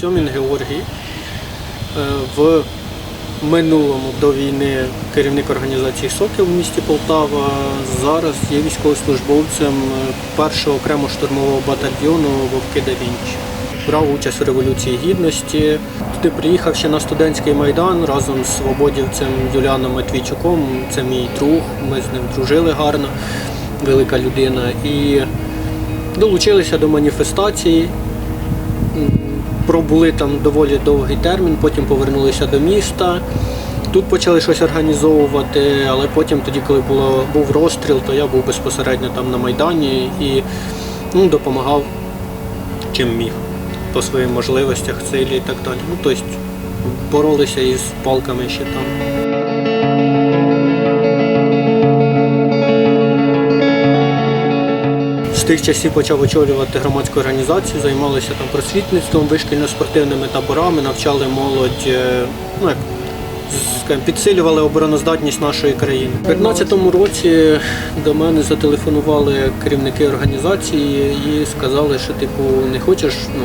Сьомін Георгій. Е, В минулому до війни керівник організації Сокіл в місті Полтава. Зараз є військовослужбовцем е, першого окремо штурмового батальйону Вовки да Вінчі. Брав участь у Революції Гідності. Туди приїхав ще на студентський майдан разом з свободівцем Юліаном Матвійчуком. Це мій друг. Ми з ним дружили гарно, велика людина. І долучилися до маніфестації. Пробули там доволі довгий термін, потім повернулися до міста. Тут почали щось організовувати, але потім, тоді, коли було, був розстріл, то я був безпосередньо там на Майдані і ну, допомагав чим міг по своїм можливостях, силі і так далі. Ну, тобто боролися із палками ще там. Тих часів почав очолювати громадську організацію, займалися там просвітництвом, вишкільно-спортивними таборами, навчали молодь, е, ну як скажімо, підсилювали обороноздатність нашої країни. У 2015 році до мене зателефонували керівники організації і сказали, що типу не хочеш ну,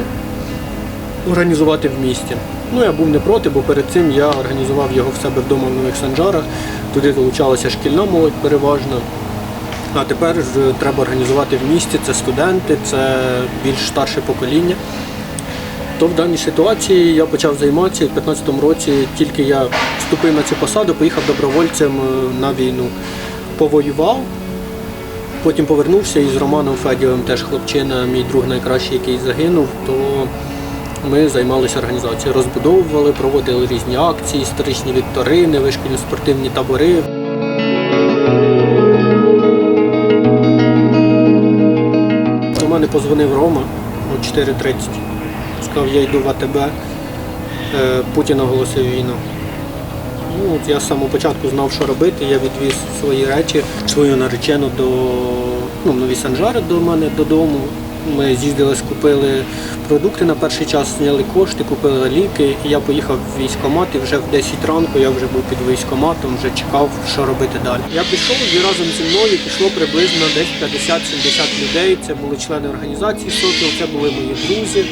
організувати в місті. Ну я був не проти, бо перед цим я організував його в себе вдома в Нових Санджарах. Туди долучалася шкільна молодь переважно. А тепер треба організувати в місті, це студенти, це більш старше покоління. То в даній ситуації я почав займатися і в 2015 році тільки я вступив на цю посаду, поїхав добровольцем е, на війну. Повоював, потім повернувся і з Романом Федєвим, теж хлопчина, мій друг найкращий, який загинув, то ми займалися організацією, розбудовували, проводили різні акції, історичні вікторини, вишкільні спортивні табори. Мене позвонив Рома о 4.30. Сказав, я йду в АТБ. Е, Путін оголосив війну. Ну, от я з самого початку знав, що робити. Я відвіз свої речі, свою наречену до ну, Нові Санжари до мене додому. Ми з'їздили, скупили продукти на перший час, зняли кошти, купили ліки. Я поїхав в військкомат і вже в 10 ранку я вже був під військкоматом, вже чекав, що робити далі. Я пішов і разом зі мною пішло приблизно десь 50-70 людей. Це були члени організації Сокіл, це були мої друзі.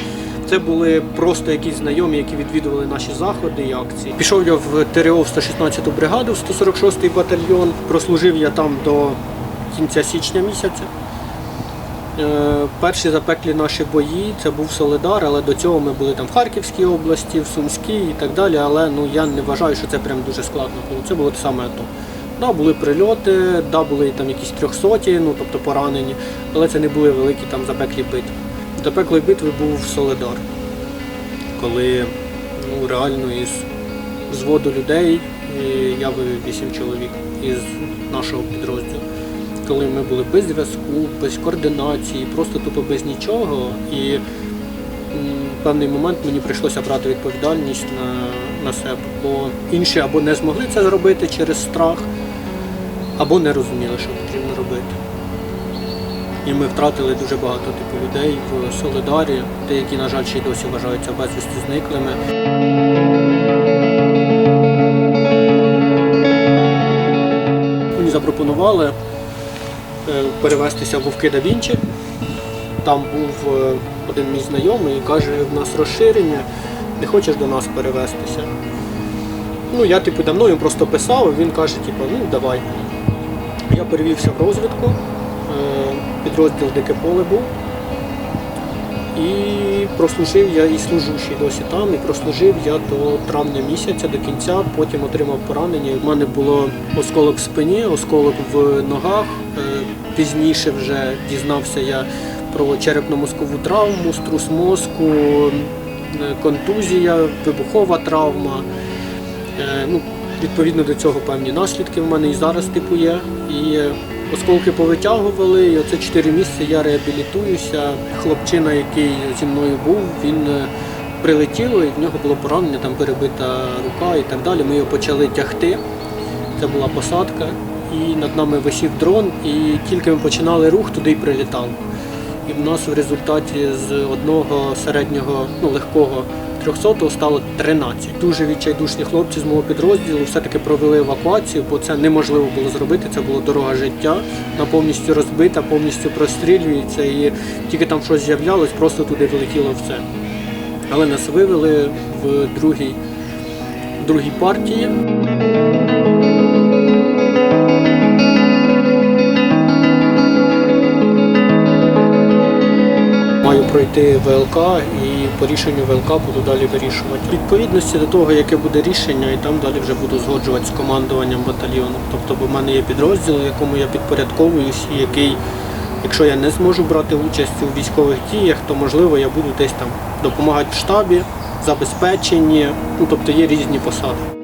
Це були просто якісь знайомі, які відвідували наші заходи і акції. Пішов я в ТРО в 116-ту бригаду, в 146-й батальйон. Прослужив я там до кінця січня місяця. Е, Перші запеклі наші бої це був Солидар, але до цього ми були там в Харківській області, в Сумській і так далі. Але ну я не вважаю, що це прям дуже складно було. Це було те саме АТО. Да, були прильоти, да, були там якісь трьохсоті, ну тобто поранені, але це не були великі там запеклі битви. Запеклої битви був Солидар, коли ну, реально із взводу людей я вивів 8 чоловік із нашого підрозділу коли ми були без зв'язку, без координації, просто тупо без нічого. І в певний момент мені прийшлося брати відповідальність на, на себе, бо інші або не змогли це зробити через страх, або не розуміли, що потрібно робити. І ми втратили дуже багато типу, людей в Солидарі, ті, які, на жаль, ще й досі вважаються безвісти зниклими. Мені запропонували перевестися в Вовки да Вінчі. Там був е, один мій знайомий і каже, в нас розширення, не хочеш до нас перевестися. Ну, я типу давно йому просто писав, він каже, типу, ну давай. Я перевівся в розвідку, е, підрозділ Дике поле був. І прослужив я і служу ще досі там, і прослужив я до травня місяця, до кінця, потім отримав поранення. У мене було осколок в спині, осколок в ногах. Е, Пізніше вже дізнався я про черепно-мозкову травму, струс мозку, е, контузія, вибухова травма. Е, Ну, відповідно до цього певні наслідки в мене і зараз типу є. І осколки повитягували, і оце 4 місяці я реабілітуюся. Хлопчина, який зі мною був, він е, прилетіло, і в нього було поранення, там перебита рука і так далі. Ми його почали тягти. Це була посадка. І над нами висів дрон, і тільки ми починали рух, туди й прилітав. І в нас в результаті з одного середнього, ну легкого 300 стало 13. Дуже відчайдушні хлопці з мого підрозділу все-таки провели евакуацію, бо це неможливо було зробити. Це була дорога життя, вона повністю розбита, повністю прострілюється, і тільки там щось з'являлось, просто туди влетіло все. Але нас вивели в другій, в другій партії. Маю пройти ВЛК по рішенню ВЛК буду далі вирішувати. Відповідності до того, яке буде рішення, і там далі вже буду згоджувати з командуванням батальйону. Тобто, бо в мене є підрозділ, якому я підпорядковуюсь, і який, якщо я не зможу брати участь у військових діях, то можливо я буду десь там допомагати в штабі, забезпеченні. Ну тобто є різні посади.